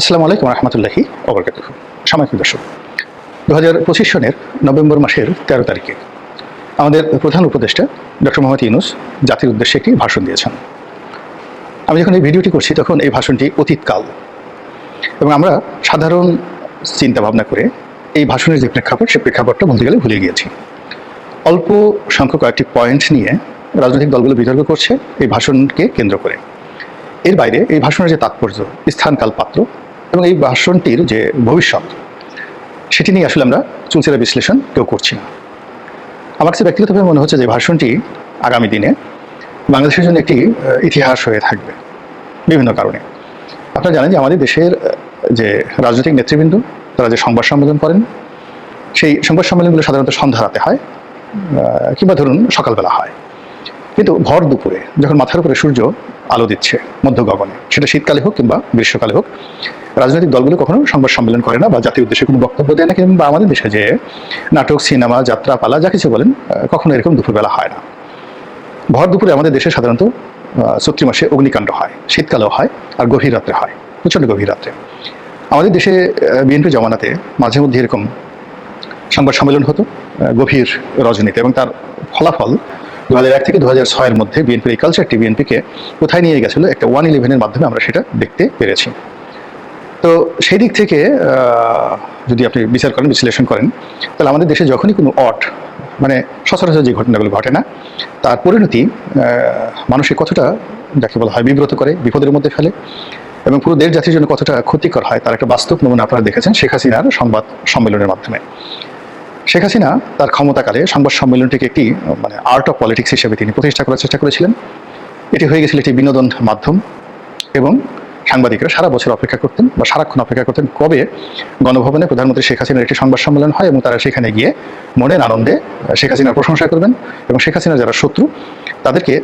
আসসালামু আলাইকুম রহমতুল্লাহি অবরকাত সামাজিক দর্শক। দু হাজার পঁচিশ সনের নভেম্বর মাসের তেরো তারিখে আমাদের প্রধান উপদেষ্টা ডক্টর মোহাম্মদ ইউনুস জাতির উদ্দেশ্যে একটি ভাষণ দিয়েছেন। আমি যখন এই ভিডিওটি করছি তখন এই ভাষণটি অতীতকাল। এবং আমরা সাধারণ চিন্তা ভাবনা করে এই ভাষণের যে প্রেক্ষাপট সেই প্রেক্ষাপটটা বলতে গেলে ভুলে গিয়েছি। অল্প সংখ্যক কয়েকটি পয়েন্ট নিয়ে রাজনৈতিক দলগুলো বিতর্ক করছে এই ভাষণকে কেন্দ্র করে। এর বাইরে এই ভাষণের যে তাৎপর্য, স্থানকাল পাত্র এবং এই ভাষণটির যে ভবিষ্যৎ, সেটি নিয়ে আসলে আমরা চুলচেরা বিশ্লেষণ কেউ করছি না। আমার কাছে ব্যক্তিগতভাবে মনে হচ্ছে যে ভাষণটি আগামী দিনে বাংলাদেশের জন্য একটি ইতিহাস হয়ে থাকবে বিভিন্ন কারণে। আপনারা জানেন যে আমাদের দেশের যে রাজনৈতিক নেতৃবৃন্দ, তারা যে সংবাদ সম্মেলন করেন, সেই সংবাদ সম্মেলনগুলো সাধারণত সন্ধ্যা রাতে হয় কিংবা ধরুন সকালবেলা হয়। কিন্তু ভর দুপুরে, যখন মাথার উপরে সূর্য আলো দিচ্ছে মধ্য গগনে, সেটা শীতকালে হোক কিংবা গ্রীষ্মকালে হোক রাজনৈতিক দলগুলো কখনো সংবাদ সম্মেলন করে না বা জাতীয় উদ্দেশ্যে কোনো বক্তব্য দেয় না কিংবা আমাদের দেশে যে নাটক, সিনেমা যাত্রা পালা যা কিছু বলেন কখনো এরকম দুপুরবেলা হয় না। ভর দুপুরে আমাদের দেশে সাধারণত চৈত্র মাসে অগ্নিকাণ্ড হয়, শীতকালেও হয় আর গভীর রাত্রে হয়, প্রচণ্ড গভীর রাত্রে। আমাদের দেশে বিএনপি জমানাতে মাঝে মধ্যে এরকম সংবাদ সম্মেলন হতো গভীর রজনীতে এবং তার ফলাফল দু হাজার এক থেকে দু হাজার ছয়ের মধ্যে বিএনপির এই কালচারটি বিএনপিকে কোথায় নিয়ে গেছিল, একটা ওয়ান ইলেভেনের মাধ্যমে আমরা সেটা দেখতে পেরেছি। তো সেই দিক থেকে যদি আপনি বিচার করেন, বিশ্লেষণ করেন, তাহলে আমাদের দেশে যখনই কোনো অট মানে সচরাচর যে ঘটনাগুলো ঘটে না, তার পরিণতি মানুষের কতটা, যাকে বলা হয়, বিব্রত করে, বিপদের মধ্যে ফেলে, এবং পুরো দেশ জাতির জন্য কতটা ক্ষতিকর হয়, তার একটা বাস্তব নমুনা আপনারা দেখেছেন, শেখ হাসিনার সংবাদ সম্মেলনের মাধ্যমে। শেখ হাসিনা তার ক্ষমতাকালে সংবাদ সম্মেলনটিকে একটি মানে আর্ট অফ পলিটিক্স হিসেবে তিনি প্রতিষ্ঠা করার চেষ্টা করেছিলেন। এটি হয়ে গেছিল একটি বিনোদন মাধ্যম এবং সাংবাদিকরা সারা বছর অপেক্ষা করতেন বা সারাক্ষণ অপেক্ষা করতেন কবে গণভবনে প্রধানমন্ত্রী শেখ হাসিনার একটি সংবাদ সম্মেলন হয় এবং তারা সেখানে গিয়ে মনের আনন্দে শেখ হাসিনার প্রশংসা করবেন এবং শেখ হাসিনার যারা শত্রু, তাদেরকে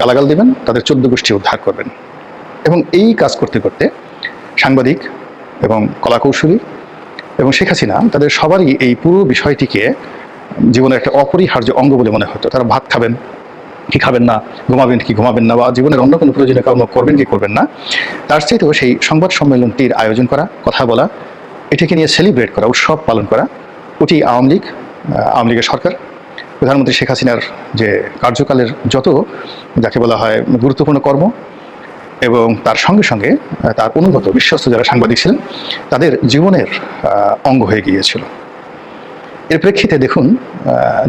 গালাগাল দেবেন, তাদের চোদ্দ গোষ্ঠী উদ্ধার করবেন। এবং এই কাজ করতে করতে সাংবাদিক এবং কলাকৌশলী এবং শেখ হাসিনা, তাদের সবারই এই পুরো বিষয়টিকে জীবনের একটা অপরিহার্য অঙ্গ বলে মনে হতো। তারা ভাত খাবেন কি খাবেন না, ঘুমাবেন কি ঘুমাবেন না বা জীবনের অন্য কোনো প্রয়োজনীয় কর্ম করবেন কি করবেন না, তার চাইতেও সেই সংবাদ সম্মেলনটির আয়োজন করা, কথা বলা, এটাকে নিয়ে সেলিব্রেট করা, উৎসব পালন করা ওটি আওয়ামী লীগ আওয়ামী লীগের সরকার, প্রধানমন্ত্রী শেখ হাসিনার যে কার্যকালের যত, যাকে বলা হয় গুরুত্বপূর্ণ কর্ম, এবং তার সঙ্গে সঙ্গে তার অনুগত বিশ্বস্ত যারা সাংবাদিক ছিলেন, তাদের জীবনের অঙ্গ হয়ে গিয়েছিল। এর প্রেক্ষিতে দেখুন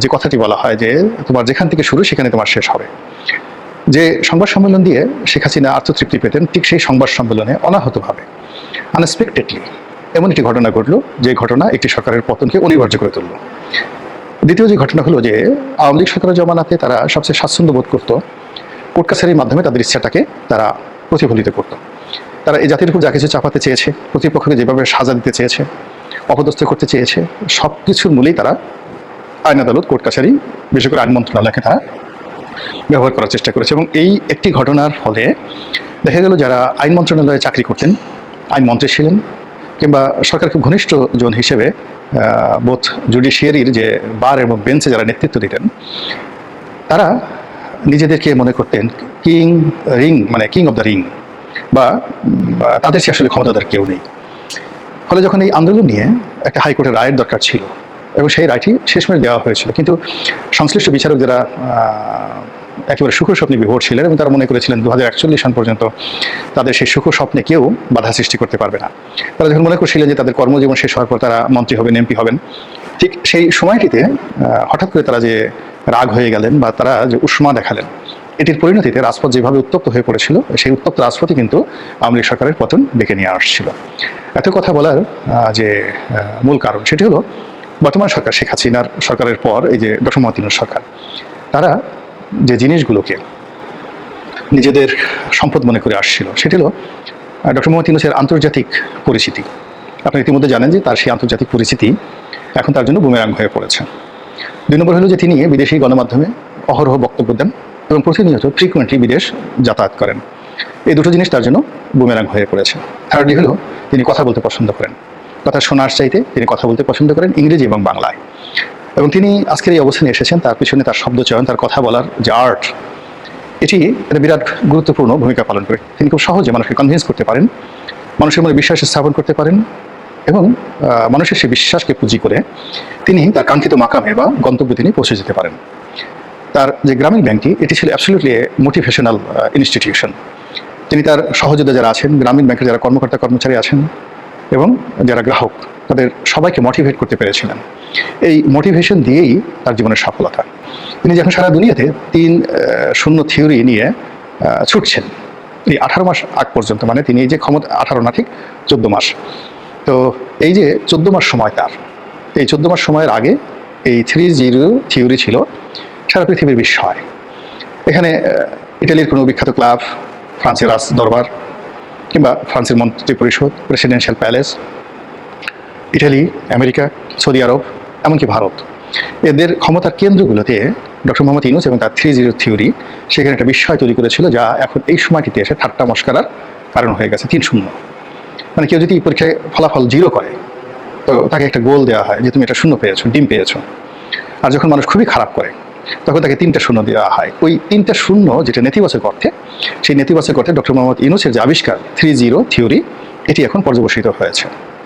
যে কথাটি বলা হয় যে তোমার যেখান থেকে শুরু সেখানে তোমার শেষ হবে। যে সংবাদ সম্মেলন দিয়ে শেখ হাসিনা আত্মতৃপ্তি পেতেন, ঠিক সেই সংবাদ সম্মেলনে অনাহতভাবে আনএক্সপেক্টেডলি এমন একটি ঘটনা ঘটলো, যে ঘটনা একটি সরকারের পতনকে অনিবার্য করে তুলল। দ্বিতীয় যে ঘটনা হলো যে আওয়ামী লীগ সরকারের জমানাতে তারা সবচেয়ে স্বাচ্ছন্দ্য বোধ করতো কোর্ট কাছারির মাধ্যমে তাদের ইচ্ছাটাকে তারা প্রতিফলিত করতো। তারা এই জাতির উপর যা কিছু চাপাতে চেয়েছে, প্রতিপক্ষকে যেভাবে সাজা দিতে চেয়েছে অপদস্থ করতে চেয়েছে। সব কিছুর মূলেই তারা আইন আদালত, কোর্ট কাছারি, বিশেষ করে আইন মন্ত্রণালয়কে তারা ব্যবহার করার চেষ্টা করেছে এবং এই একটি ঘটনার ফলে দেখা গেল যারা আইন মন্ত্রণালয়ে চাকরি করতেন, আইন মন্ত্রী ছিলেন কিংবা সরকার খুব ঘনিষ্ঠ জন হিসেবে বোধ জুডিশিয়ারির যে বার এবং বেঞ্চে যারা নেতৃত্ব দিতেন, তারা নিজেদেরকে মনে করতেন কিং রিং মানে কিং অফ দ্য রিং বা তাদের সে আসলে ক্ষমতাদার কেউ নেই। ফলে যখন এই আন্দোলন নিয়ে একটা হাইকোর্টের রায়ের দরকার ছিল এবং সেই রায়টি শেষমেশ দেওয়া হয়েছিল, কিন্তু সংশ্লিষ্ট বিচারক যারা একেবারে সুখ স্বপ্নে বিভোর ছিলেন এবং তারা মনে করেছিলেন দু হাজার একচল্লিশ সন পর্যন্ত তাদের সেই সুখ স্বপ্নে কেউ বাধা সৃষ্টি করতে পারবে না। তারা যখন মনে করছিলেন যে তাদের কর্মজীবন শেষ হওয়ার পর তারা মন্ত্রী হবেন, এমপি হবেন, ঠিক সেই সময়টিতে হঠাৎ করে তারা যে রাগ হয়ে গেলেন বা তারা যে উষ্মা দেখালেন এটির পরিণতিতে রাজপথ যেভাবে উত্তপ্ত হয়ে পড়েছিল, সেই উত্তপ্ত রাজপথই কিন্তু আওয়ামী সরকারের পতন ডেকে নিয়ে আসছিল। এত কথা বলার যে মূল কারণ সেটি হলো বর্তমান সরকার, শেখ হাসিনার সরকারের পর এই যে ডক্টর মহাতিনুর সরকার, তারা যে জিনিসগুলোকে নিজেদের সম্পদ মনে করে আসছিল, সেটি হলো ডক্টর মোহাম্মদ ইউনুসের আন্তর্জাতিক পরিচিতি। আপনি ইতিমধ্যে জানেন যে তার সেই আন্তর্জাতিক পরিচিতি এখন তার জন্য বুমেরাং হয়ে পড়েছে। দুই নম্বর হলো যে তিনি বিদেশি গণমাধ্যমে অহরহ বক্তব্য দেন। এবং প্রতিনিয়ত ফ্রিকুয়েন্টলি বিদেশ যাতায়াত করেন। এই দুটো জিনিস তার জন্য বুমেরাং হয়ে পড়েছে। থার্ডলি হলো, তিনি কথা বলতে পছন্দ করেন। কথা শোনার চাইতে তিনি কথা বলতে পছন্দ করেন ইংরেজি এবং বাংলায়। এবং তিনি আজকের এই অবস্থানে এসেছেন, তার পিছনে তার শব্দ চয়ন তার কথা বলার যে আর্ট এটি একটা বিরাট গুরুত্বপূর্ণ ভূমিকা পালন করে। তিনি খুব সহজে মানুষকে কনভিন্স করতে পারেন, মানুষের মনে বিশ্বাস স্থাপন করতে পারেন এবং মানুষের সেই বিশ্বাসকে পুঁজি করে তিনি তার কাঙ্ক্ষিত মাকামে বা গন্তব্যে তিনি পৌঁছে যেতে পারেন। তার যে গ্রামীণ ব্যাংকটি, এটি ছিল অ্যাবসলিউটলি মোটিভেশনাল ইনস্টিটিউশন তিনি তার সহযোদ্ধা যারা আছেন, গ্রামীণ ব্যাংকের যারা কর্মকর্তা, কর্মচারী আছেন এবং যারা গ্রাহক, তাদের সবাইকে মোটিভেট করতে পেরেছিলেন। এই মোটিভেশন দিয়েই তার জীবনের সফলতা। তিনি যখন সারা দুনিয়াতে তিন শূন্য থিওরি নিয়ে ছুটছেন, এই আঠারো মাস আগ পর্যন্ত মানে তিনি এই যে ক্ষমতা, আঠারো না ঠিক, চোদ্দ মাস। তো এই যে চোদ্দ মাস সময় তার, এই চোদ্দ মাস সময়ের আগে এই থ্রি জিরো থিওরি ছিল সারা পৃথিবীর বিস্ময়। এখানে ইটালির কোনো বিখ্যাত ক্লাব, ফ্রান্সের রাজ দরবার, কিংবা ফ্রান্সের মন্ত্রী পরিষদ presidential palace Italy, America, Saudi Arab, এমনকি ভারত। এদের ক্ষমতার কেন্দ্রগুলোতে ডক্টর মোহাম্মদ ইউনুস এবং তার থ্রি জিরো থিওরি সেখানে একটা বিস্ময় তৈরি করেছিল যা এখন এই সময়টিতে এসে ঠাট্টা মস্কারার কারণ হয়ে গেছে, তিন শূন্য। মানে কেউ যদি পরীক্ষায় ফলাফল জিরো করে, তো তাকে একটা গোল দেওয়া হয় যে তুমি এটা শূন্য পেয়েছ, ডিম পেয়েছ। আর যখন মানুষ খুবই খারাপ করে তখন তাকে তিনটা শূন্য দেওয়া হয়। ওই তিনটা শূন্য যেটা নেতিবাচক অর্থে, সেই নেতিবাচক অর্থে ডক্টর মোহাম্মদ ইউনুসের যে আবিষ্কার থ্রি জিরো থিওরি, এটি এখন পর্যবসিত হয়েছে।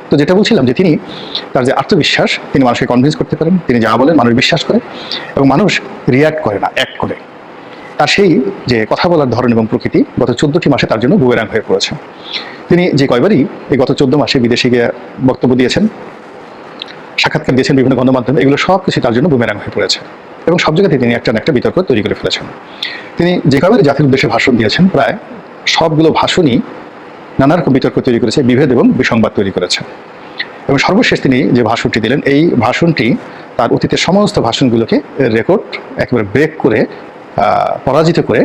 তো যেটা বলছিলাম যে তিনি তার যে আত্মবিশ্বাস, তিনি মানুষকে কনভিন্স করতে পারেন, তিনি যা বলেন মানুষ বিশ্বাস করে এবং মানুষ রিয়াক্ট করে না অ্যাক্ট করে। তার সেই যে কথা বলার ধরন এবং প্রকৃতি গত চোদ্দটি মাসে তার জন্য বুয়েরাং হয়ে পড়েছে। তিনি যে কয়বারই এই গত চোদ্দ মাসে বিদেশে গিয়ে বক্তব্য দিয়েছেন, সাক্ষাৎকার দিয়েছেন বিভিন্ন গণমাধ্যমে, এগুলো সব কিছু তার জন্য বুমেরাং হয়ে পড়েছে। এবং সব জায়গাতে তিনি একটা না একটা বিতর্ক তৈরি করে ফেলেছেন। তিনি যে কবে জাতির উদ্দেশ্যে ভাষণ দিয়েছেন, প্রায় সবগুলো ভাষণই নানা রকম বিতর্ক তৈরি করেছে, বিভেদ এবং বিসংবাদ তৈরি করেছে। এবং সর্বশেষ তিনি যে ভাষণটি দিলেন, এই ভাষণটি তার অতীতের সমস্ত ভাষণগুলোকে রেকর্ড, একেবারে ব্রেক করে পরাজিত করে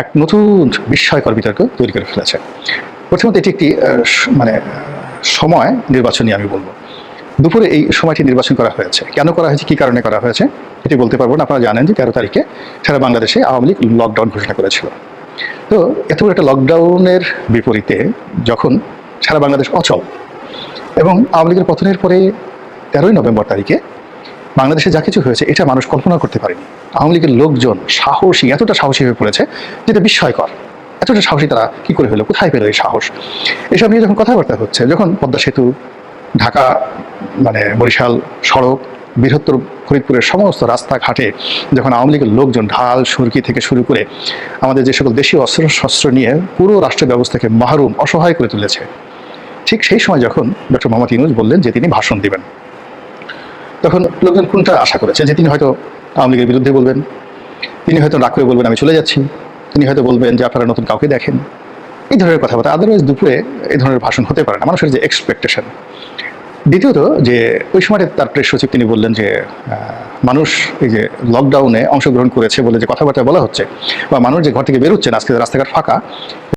এক নতুন বিস্ময়কর বিতর্ক তৈরি করে ফেলেছে। প্রথমত এটি একটি মানে সময় নির্বাচনী আমি বলব। দুপুরে এই সময়টি নির্বাচন করা হয়েছে। কেন করা হয়েছে? কী কারণে করা হয়েছে? এটি বলতে পারব না, আপনারা জানেন যে তেরো তারিখে সারা বাংলাদেশে আওয়ামী লীগ লকডাউন ঘোষণা করেছিল। তো এত বড় একটা লকডাউনের বিপরীতে যখন সারা বাংলাদেশ অচল এবং আওয়ামী লীগের পতনের পরে তেরোই নভেম্বর তারিখে বাংলাদেশে যা কিছু হয়েছে, এটা মানুষ কল্পনা করতে পারেনি। আওয়ামী লীগের লোকজন সাহসী, এতটা সাহসী হয়ে পড়েছে যেটা বিস্ময়কর। এতটা সাহসী তারা কী করে হলো? কোথায় পেল এই সাহস? এসব নিয়ে যখন কথাবার্তা হচ্ছে, যখন পদ্মা সেতু ঢাকা মানে বরিশাল সড়ক, বৃহত্তর ফরিদপুরের সমস্ত রাস্তাঘাটে যখন আওয়ামী লীগের লোকজন ঢাল, সুরকি থেকে শুরু করে আমাদের যে সকল দেশীয় অস্ত্র শস্ত্র নিয়ে পুরো রাষ্ট্র ব্যবস্থাকে মাহরুম, অসহায় করে তুলেছে। ঠিক সেই সময় যখন ডক্টর মোহাম্মদ ইউনুস বললেন যে তিনি ভাষণ দিবেন, তখন লোকজন কোনটা আশা করেছে যে তিনি হয়তো আওয়ামী লীগের বিরুদ্ধে বলবেন, তিনি হয়তো রাগ করে বলবেন, আমি চলে যাচ্ছি। তিনি হয়তো বলবেন যে আপনারা নতুন কাউকে দেখেন। এই ধরনের কথাবার্তা আদারওয়াইজ দুপুরে এই ধরনের ভাষণ হতে পারে না, মানুষের যে এক্সপেকটেশন দ্বিতীয়ত যে ওই সময় তার প্রেস সচিব তিনি বললেন যে মানুষ এই যে লকডাউনে অংশগ্রহণ করেছে বলে যে কথাবার্তা বলা হচ্ছে, বা মানুষ যে ঘর থেকে বেরোচ্ছেন, আজকে রাস্তাঘাট ফাঁকা